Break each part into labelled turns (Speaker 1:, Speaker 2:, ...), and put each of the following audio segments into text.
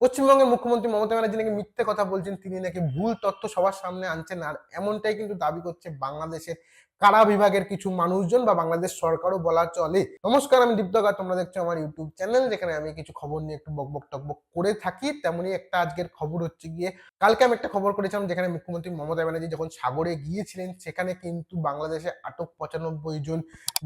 Speaker 1: পশ্চিমবঙ্গের মুখ্যমন্ত্রী মমতা ব্যানার্জি নাকি মিথ্যে কথা বলছেন, তিনি নাকি ভুল তথ্য সবার সামনে আনছেন, আর এমনটাই কিন্তু দাবি করছে বাংলাদেশের কারা বিভাগের কিছু মানুষজন বা বাংলাদেশ সরকারও বলা চলে? নমস্কার, আমি দীপ্তকার তোমরা দেখছ আমার ইউটিউব চ্যানেল যেখানে আমি কিছু খবর নিয়ে একটু বকবক টকবক করে থাকি। তেমনই একটা আজকের খবর হচ্ছে গিয়ে, কালকে আমি একটা খবর করেছিলাম যেখানে মুখ্যমন্ত্রী মমতা ব্যানার্জি যখন সাগরে গিয়েছিলেন, সেখানে কিন্তু বাংলাদেশে আটক পঁচানব্বই জন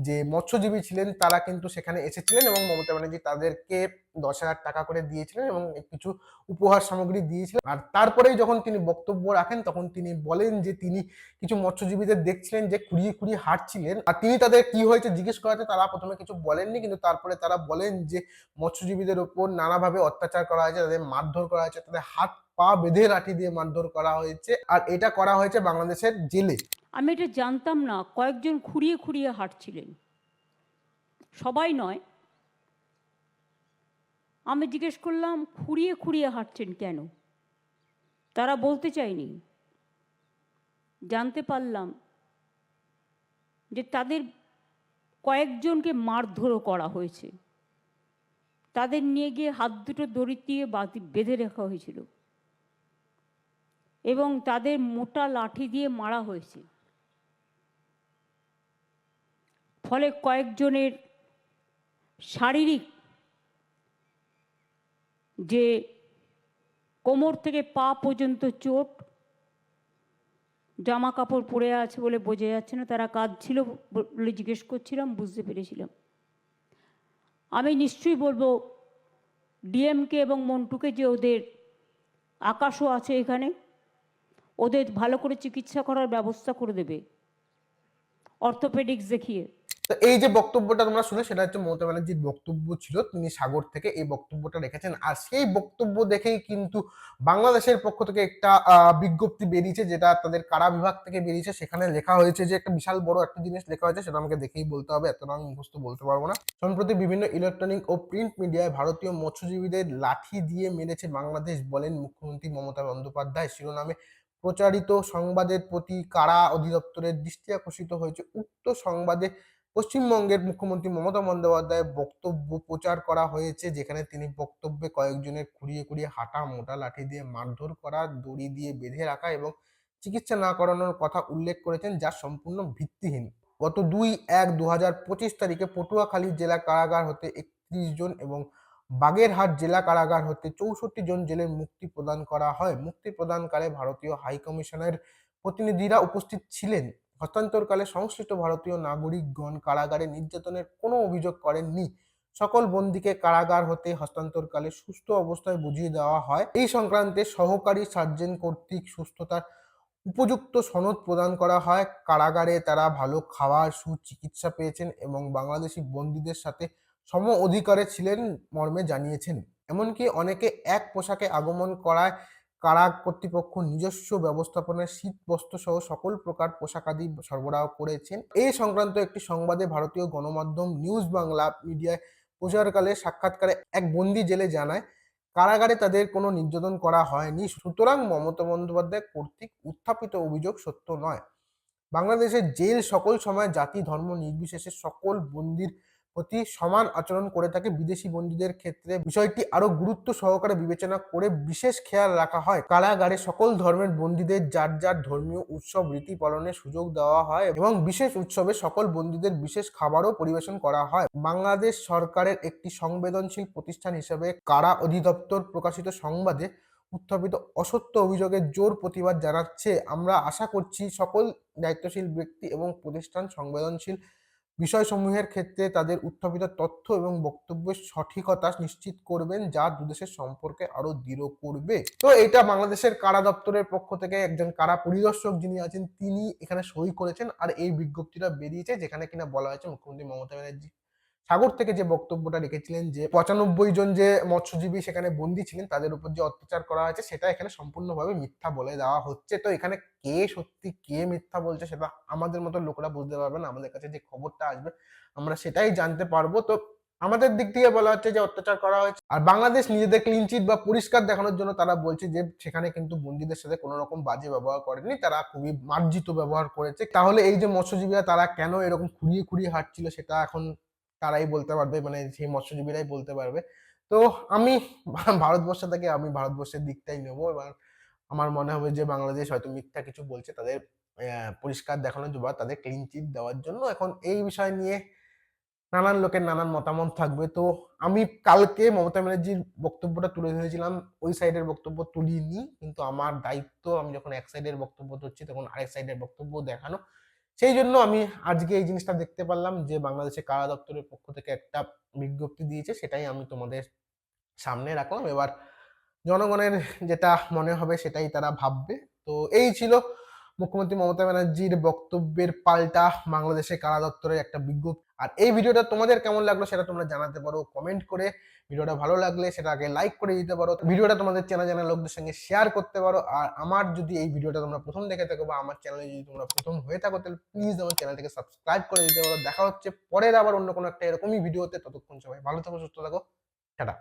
Speaker 1: যে মৎস্যজীবী ছিলেন, তারা কিন্তু সেখানে এসেছিলেন এবং মমতা ব্যানার্জি তাদেরকে দশ হাজার টাকা করে দিয়েছিলেন এবং কিছু উপহার সামগ্রী দিয়েছিলেন। আর তারপরেই যখন তিনি বক্তব্য রাখেন, তখন তিনি বলেন যে তিনি কিছু মৎস্যজীবীদের দেখছিলেন যে কুড়িয়ে কুড়িয়ে হাঁটছিলেন। আর তিনি তাদের কি হয়েছে জিজ্ঞেস করাতে তারা প্রথমে কিছু বলেননি, কিন্তু তারপরে তারা বলেন যে মৎস্যজীবীদের উপর নানাভাবে অত্যাচার করা হয়েছে, তাদের মারধর করা হয়েছে, তাদের হাত পা বেঁধে লাঠি দিয়ে মারধর করা হয়েছে, আর এটা করা হয়েছে বাংলাদেশের জেলে।
Speaker 2: আমি এটা জানতাম না, কয়েকজন খুঁড়িয়ে খুঁড়িয়ে হাঁটছিলেন। সবাই নয়। আমি জিজ্ঞেস করলাম, খুঁড়িয়ে খুঁড়িয়ে হাঁটছেন কেন? তারা বলতে চায়নি। জানতে পারলাম যে তাদের কয়েকজনকে মারধরও করা হয়েছে। তাদের নিয়ে গিয়ে হাত দুটো দড়ি দিয়ে বেঁধে রাখা হয়েছিল। এবং তাদের মোটা লাঠি দিয়ে মারা হয়েছে। ফলে কয়েকজনের শারীরিক যে কোমর থেকে পা পর্যন্ত চোট জামা কাপড় পরে আছে বলে বোঝা যাচ্ছে না, তারা কাজ ছিল বলে জিজ্ঞেস করছিলাম, বুঝতে পেরেছিলাম। আমি নিশ্চয়ই বলব, ডিএমকে এবং মন্টুকে যে ওদের আকাশও আছে এখানে, ওদের ভালো করে চিকিৎসা করার ব্যবস্থা করে দেবে। অর্থোপেডিক্স দেখিয়ে।
Speaker 1: তো এই যে বক্তব্যটা তোমরা শুনে সেটা হচ্ছে মমতা ব্যানার্জির বক্তব্য ছিল। তিনি সাগর থেকে এই বক্তব্যটা রেখেছেন। আর সেই বক্তব্য দেখেই কিন্তু বাংলাদেশের পক্ষ থেকে একটা বিজ্ঞপ্তি বেরিয়েছে, যেটা তাদের কারা বিভাগ থেকে বেরিয়েছে। সেখানে লেখা হয়েছে যে, একটা বিশাল বড় একটা জিনিস লেখা হয়েছে, সেটা আমাকে দেখেই বলতে হবে। এত আমি মুখস্থ বলতে পারব না। সম্প্রতি বিভিন্ন ইলেকট্রনিক ও প্রিন্ট মিডিয়ায় ভারতীয় মৎস্যজীবীদের লাঠি দিয়ে মেরেছে বাংলাদেশ বলেন মুখ্যমন্ত্রী মমতা বন্দ্যোপাধ্যায়। শিরোনামে, প্রচারিত সংবাদের প্রতি কারা অধিদপ্তরের দৃষ্টি আকর্ষিত হয়েছে? উক্ত সংবাদে পশ্চিমবঙ্গের মুখ্যমন্ত্রী মমতা বন্দ্যোপাধ্যায়ের বক্তব্য প্রচার করা হয়েছে, যেখানে তিনি বক্তব্যে কয়েকজনের খুঁড়িয়ে খুঁড়িয়ে হাঁটা, মোটা লাঠি দিয়ে মারধর করা, দড়ি দিয়ে বেঁধে রাখা এবং চিকিৎসা না করানোর কথা উল্লেখ করেছেন যা সম্পূর্ণ ভিত্তিহীন। গত দুই এক দু হাজার পঁচিশ তারিখে পটুয়াখালী জেলা কারাগার হতে একত্রিশ জন এবং বাগেরহাট জেলা কারাগার হতে চৌষট্টি জন জেলের মুক্তি প্রদান করা হয়। মুক্তি প্রদানকালে ভারতীয় হাইকমিশনের প্রতিনিধিরা উপস্থিত ছিলেন। হস্তান্তরকালে সংশ্লিষ্ট ভারতীয় নাগরিকগণ কারাগারে নির্যাতনের কোনো অভিযোগ করেননি। সকল বন্দীকে কারাগার হতে হস্তান্তরকালে সুস্থ অবস্থায় বুঝিয়ে দেওয়া হয়। এই সংক্রান্তে সহকারী সার্জেন্ট কর্তৃক সুস্থতার উপযুক্ত সনদ প্রদান করা হয়। কারাগারে তারা ভালো খাওয়ার সুচিকিৎসা পেয়েছেন এবং বাংলাদেশি বন্দীদের সাথে সম অধিকারে ছিলেন মর্মে জানিয়েছেন। এমনকি অনেকে এক পোশাকে আগমন করায় কারা কর্তৃপক্ষ নিজস্ব ব্যবস্থাপনায় শীত বস্ত্র সহ সকল প্রকার পোশাকাদি সরবরাহ করেছেন। এই সংক্রান্ত একটি সংবাদে ভারতীয় গণমাধ্যম নিউজ বাংলা মিডিয়ায় প্রচারকালে সাক্ষাৎকারে এক বন্দি জেলে জানায়, কারাগারে তাদের কোনো নির্যাতন করা হয়নি, সুতরাং মমতা বন্দ্যোপাধ্যায় কর্তৃক উত্থাপিত অভিযোগ সত্য নয়। বাংলাদেশের জেল সকল সময় জাতি, ধর্ম নির্বিশেষে সকল বন্দির প্রতি সমান আচরণ করে থাকে বিদেশি বন্দীদের ক্ষেত্রে। বিষয়টি আরও গুরুত্ব সহকারে বিবেচনা করে বিশেষ খেয়াল রাখা হয়। কারাগারে সকল ধর্মের বন্দীদের যার যার ধর্মীয় উৎসব রীতি পালনের সুযোগ দেওয়া হয় এবং বিশেষ উৎসবে সকল বন্দীদের বিশেষ খাবারও পরিবেশন করা হয়। বাংলাদেশ সরকারের একটি সংবেদনশীল প্রতিষ্ঠান হিসেবে কারা অধিদপ্তর প্রকাশিত সংবাদে উত্থাপিত অসত্য অভিযোগের জোর প্রতিবাদ জানাচ্ছে। আমরা আশা করছি সকল দায়িত্বশীল ব্যক্তি এবং প্রতিষ্ঠান সংবেদনশীল বিষয়সমূহের ক্ষেত্রে তাদের উত্থাপিত তথ্য এবং বক্তব্যের সঠিকতা নিশ্চিত করবেন, যা দুদেশের সম্পর্কে আরও দৃঢ় করবে। তো এটা বাংলাদেশের কারা দপ্তরের পক্ষ থেকে একজন কারা পরিদর্শক যিনি আছেন, তিনি এখানে সই করেছেন। আর এই বিজ্ঞপ্তিটা বেরিয়েছে যেখানে কিনা বলা হয়েছে মুখ্যমন্ত্রী মমতা ব্যানার্জি। সাগর থেকে যে বক্তব্যটা রেখেছিলেন যে পঁচানব্বই জন যে মৎস্যজীবী সেখানে বন্দী ছিলেন, তাদের উপর যে অত্যাচার করা হয়েছে, সেটা এখানে সম্পূর্ণভাবে মিথ্যা বলে দেওয়া হচ্ছে। তো এখানে কে সত্যি কে মিথ্যা বলছে সেটা আমাদের মতো লোকরা বুঝতে পারবে না। আমাদের কাছে যে খবরটা আসবে, আমরা সেটাই জানতে পারব। তো আমাদের দিক থেকে বলা হচ্ছে যে অত্যাচার করা হয়েছে। আর বাংলাদেশ নিজেদের ক্লিন চিট বা পরিষ্কার দেখানোর জন্য তারা বলছে যে সেখানে কিন্তু বন্দীদের সাথে কোনো রকম বাজে ব্যবহার করেনি। তারা খুবই মার্জিত ব্যবহার করেছে। তাহলে এই যে মৎস্যজীবীরা তারা কেন এরকম খুঁড়িয়ে খুঁড়িয়ে হাঁটছিল সেটা এখন তারাই বলতে পারবে মানে সেই মৎস্যজীবীরাই বলতে পারবে। তো আমি ভারতবর্ষ থেকে আমি ভারতবর্ষের দিকটাই নেব। এবার আমার মনে হবে যে বাংলাদেশ হয়তো মিথ্যা কিছু বলছে তাদের পরিষ্কার দেখানোর জন্য বা তাদের ক্লিন চিট দেওয়ার জন্য। এখন এই বিষয় নিয়ে নানান লোকের নানান মতামত থাকবে। তো আমি কালকে মমতা ব্যানার্জির বক্তব্যটা তুলে ধরেছিলাম, ওই সাইডের বক্তব্য তুলিনি। কিন্তু আমার দায়িত্ব, আমি যখন এক সাইডের বক্তব্য ধরছি, তখন আরেক সাইডের বক্তব্য দেখানো। সেই জন্য আমি আজকে এই জিনিসটা দেখতে পারলাম যে বাংলাদেশের কারা দপ্তরের পক্ষ থেকে একটা বিজ্ঞপ্তি দিয়েছে, সেটাই আমি তোমাদের সামনে রাখলাম। এবার জনগণের যেটা মনে হবে সেটাই তারা ভাববে। তো এই ছিল মুখ্যমন্ত্রী মমতা ব্যানার্জির বক্তব্যের পাল্টা বাংলাদেশের কারা দপ্তরের একটা বিজ্ঞপ্তি। আর এই ভিডিওটা তোমাদের কেমন লাগল সেটা তোমরা জানাতে পারো কমেন্ট করে। ভিডিওটা ভালো লাগলে সেটাকে লাইক করে দিতে পারো। ভিডিওটা তোমাদের চেনা জানা লোকদের সঙ্গে শেয়ার করতে পারো। আর আমার যদি এই ভিডিওটা তোমরা প্রথম দেখে থাকো বা আমার চ্যানেলে যদি তোমরা প্রথম হয়ে থাকো, তাহলে প্লিজ আমার চ্যানেলটাকে সাবস্ক্রাইব করে দিতে পারো। দেখা হচ্ছে পরের আবার অন্য কোনো একটা এরকমই ভিডিওতে ততক্ষণ সবাই ভালো থাকো, সুস্থ থাকো। টাটা।